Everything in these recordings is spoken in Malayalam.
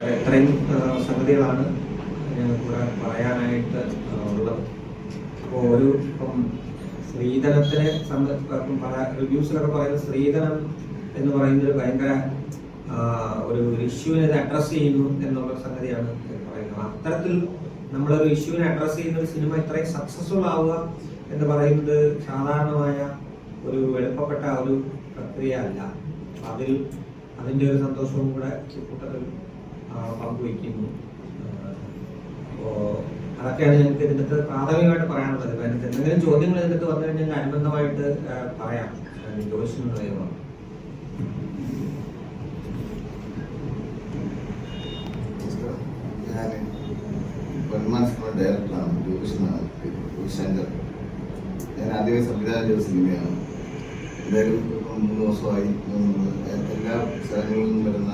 ഇത്രയും സംഗതികളാണ് കൂടെ പറയാനായിട്ട് ഉള്ളത്. അപ്പോൾ ഒരു ഇപ്പം സ്ത്രീധനത്തിനെ റിവ്യൂസിലൊക്കെ പറയുന്നത് സ്ത്രീധനം എന്ന് പറയുന്ന ഒരു ഭയങ്കര ഒരു ഇഷ്യൂവിനെ അഡ്രസ് അഡ്രസ്സ് ചെയ്യുന്നു എന്നുള്ള സംഗതിയാണ് പറയുന്നത്. അത്തരത്തിൽ നമ്മളൊരു ഇഷ്യൂവിനെ അഡ്രസ്സ് ചെയ്യുന്ന ഒരു സിനിമ ഇത്രയും സക്സസ്ഫുൾ ആവുക എന്ന് പറയുന്നത് സാധാരണമായ ഒരു എളുപ്പപ്പെട്ട ഒരു പ്രക്രിയ അല്ല. അതിൽ അതിന്റെ ഒരു സന്തോഷവും കൂടെ കൂട്ടത്തിൽ പങ്കുവയ്ക്കുന്നു. അപ്പോൾ അതൊക്കെയാണ് ഞങ്ങൾക്ക് ഇതിന്റെ പ്രാഥമികമായിട്ട് പറയാനുള്ളത്. എന്തെങ്കിലും ചോദ്യങ്ങൾ ഇതിനകത്ത് വന്നു കഴിഞ്ഞാൽ അനുബന്ധമായിട്ട് പറയാം. ഞാൻ വൺമാൻ സിനിമ ഡയറക്ടറാണ് ജോഷിനാണ് ശങ്കർ ഞാൻ ആദ്യമായി സംവിധാനം ചെയ്ത സിനിമയാണ്. എന്തായാലും മൂന്ന് ദിവസമായി. എല്ലാ സ്ഥലങ്ങളിൽ നിന്നും വരുന്ന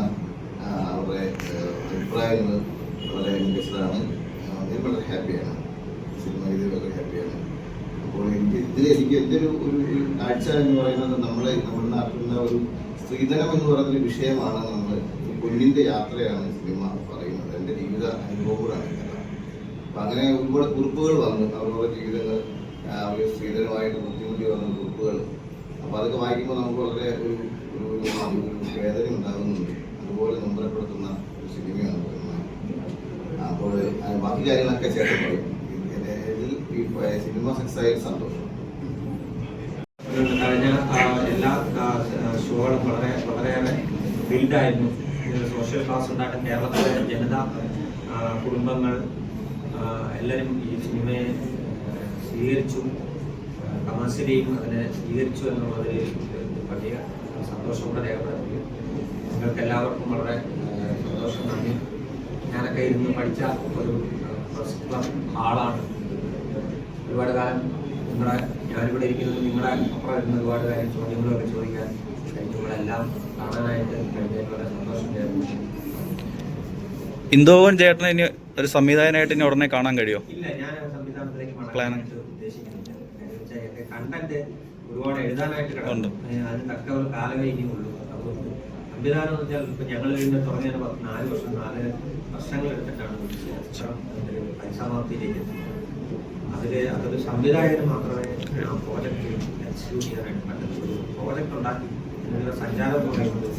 അവരുടെ അഭിപ്രായങ്ങൾ വളരെ മികച്ചതാണ്. അതിൽ വളരെ ഹാപ്പിയാണ്. സിനിമ ഇത് വളരെ ഹാപ്പിയാണ്. അപ്പോൾ എനിക്ക് ഇതിൽ എനിക്ക് എന്റെ ഒരു ഒരു കാഴ്ച എന്ന് പറയുന്നത് നമ്മളെ നമ്മുടെ നാട്ടിലുള്ള ഒരു സ്ത്രീധനം എന്ന് പറയുന്ന ഒരു വിഷയമാണ് നമ്മൾ പൊന്നിന്റെ യാത്രയാണ് സിനിമ പറയുന്നത്. എന്റെ ജീവിത അനുഭവം കൂടാണ് കഥ അപ്പം അങ്ങനെ ഒരുപാട് കുറിപ്പുകൾ വന്നു. അവരുടെ ജീവിതങ്ങൾ അവർ സ്ത്രീധനമായിട്ട് ബുദ്ധിമുട്ടി വന്ന കുറിപ്പുകൾ. അപ്പോൾ അതൊക്കെ വായിക്കുമ്പോൾ നമുക്ക് വളരെ ഒരു ഒരു വേദന ഉണ്ടാകുന്നുണ്ട് അതുപോലെ നൊമ്പരപ്പെടുത്തുന്ന ഒരു സിനിമയാണ് പറയുന്നത് അപ്പോൾ ആ, ബാക്കി കാര്യങ്ങളൊക്കെ ചേട്ടൻ സിനിമ സക്സസ് സന്തോഷം. കഴിഞ്ഞ എല്ലാ ഷോകളും വളരെ വളരെയേറെ ബിൽഡായിരുന്നു സോഷ്യൽ ക്ലാസ് ഉണ്ടായിട്ട് കേരളത്തിലെ ജനത കുടുംബങ്ങൾ എല്ലാവരും ഈ സിനിമയെ സ്വീകരിച്ചു. കമേഴ്സ്യലിയും അതിനെ സ്വീകരിച്ചു എന്നുള്ളതിൽ വലിയ സന്തോഷം കൂടെ രേഖപ്പെടുത്തി നിങ്ങൾക്ക് എല്ലാവർക്കും വളരെ സന്തോഷം നന്ദി. ഞാനൊക്കെ ഇരുന്ന് പഠിച്ച ഒരു പ്രസിദ്ധ ഹാളാണ് ഒരുപാട് കാലം നിങ്ങളുടെ ഞാനിവിടെ ഇരിക്കുന്നത് നിങ്ങളുടെ അപ്പുറം ഇരുന്ന് ഒരുപാട് കാര്യം ചോദ്യങ്ങളൊക്കെ ചോദിക്കാൻ നിങ്ങളെല്ലാം കാണാനായിട്ട് കഴിഞ്ഞതിൽ വളരെ സന്തോഷം ഇന്ദോവൻ ചേട്ടനെ ഇനി ഒരു സംവിധായകനായിട്ട് ഇനി ഉടനെ കാണാൻ കഴിയോ? ഇല്ല ഞാൻ സംവിധാനത്തിലേക്ക് Plan. മടങ്ങാനായിട്ട് ഉദ്ദേശിക്കുന്നില്ല. കണ്ടന്റ് ഒരുപാട് എഴുതാനായിട്ട്. കിടക്കുന്നു. അതിന് തക്ക ഒരു കാലമേ ഇനിയുള്ളൂ. സംവിധാനം എന്ന് വെച്ചാൽ ഇപ്പൊ ഞങ്ങൾ കഴിഞ്ഞ തുടങ്ങിയ നാല് വർഷം നാല് വർഷങ്ങൾ എടുത്തിട്ടാണ് പരിസമാപ്തിയിലേക്ക് എത്തുന്നത് അതിൽ അതൊരു സംവിധായകന് മാത്രമേ ആ പ്രോജക്റ്റ് എക്സിക്യൂട്ട് ചെയ്യാനായിട്ട് പറ്റത്തുള്ളൂ. പ്രോജക്റ്റ് ഉണ്ടാക്കി സഞ്ചാരം പറയുന്നത്